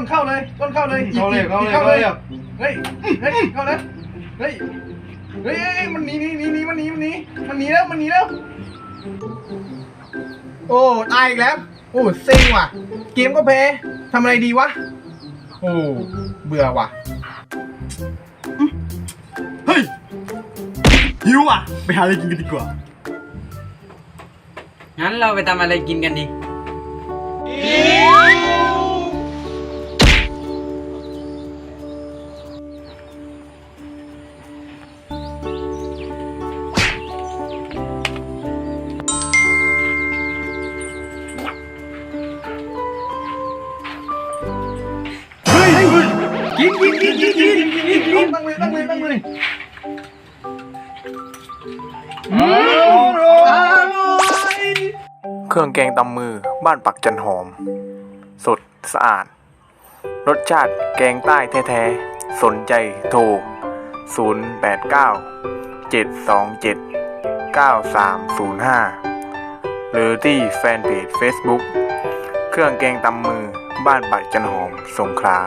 ต้นเข้าเลยต้นเข้าเลยเข้าเลยอีกเข้าอีกเลยเข้าเลยเฮ้ยเฮ้ยเข้าแล้วเฮ้ยเฮ้ยเฮ้ยมันหนีหนีหนีหนีมันหนีมันหนีมันหนีแล้วมันหนีแล้ว โอ้ตายอีกแล้วโอ้เซ็งว่ะ เกมก็แพ้ทำอะไรดีวะโอ้เบื่อว่ะเฮ้ยหิวอะ ไปหาอะไรกินกันดีกว่า งั้นเราไปทำอะไรกินกันดี กินกินกินกินกินกินกินตั้งเลยตั้งเลยตั้งเลยอือร่อยเครื่องแกงตำมือบ้านปักจันหอม สดสะอาด รสชาติแกงใต้แท้ๆ สนใจโทร 089 727 9305 หรือที่แฟนเพจ Facebook เครื่องแกงตำมือบ้านปักจันหอมสงขลา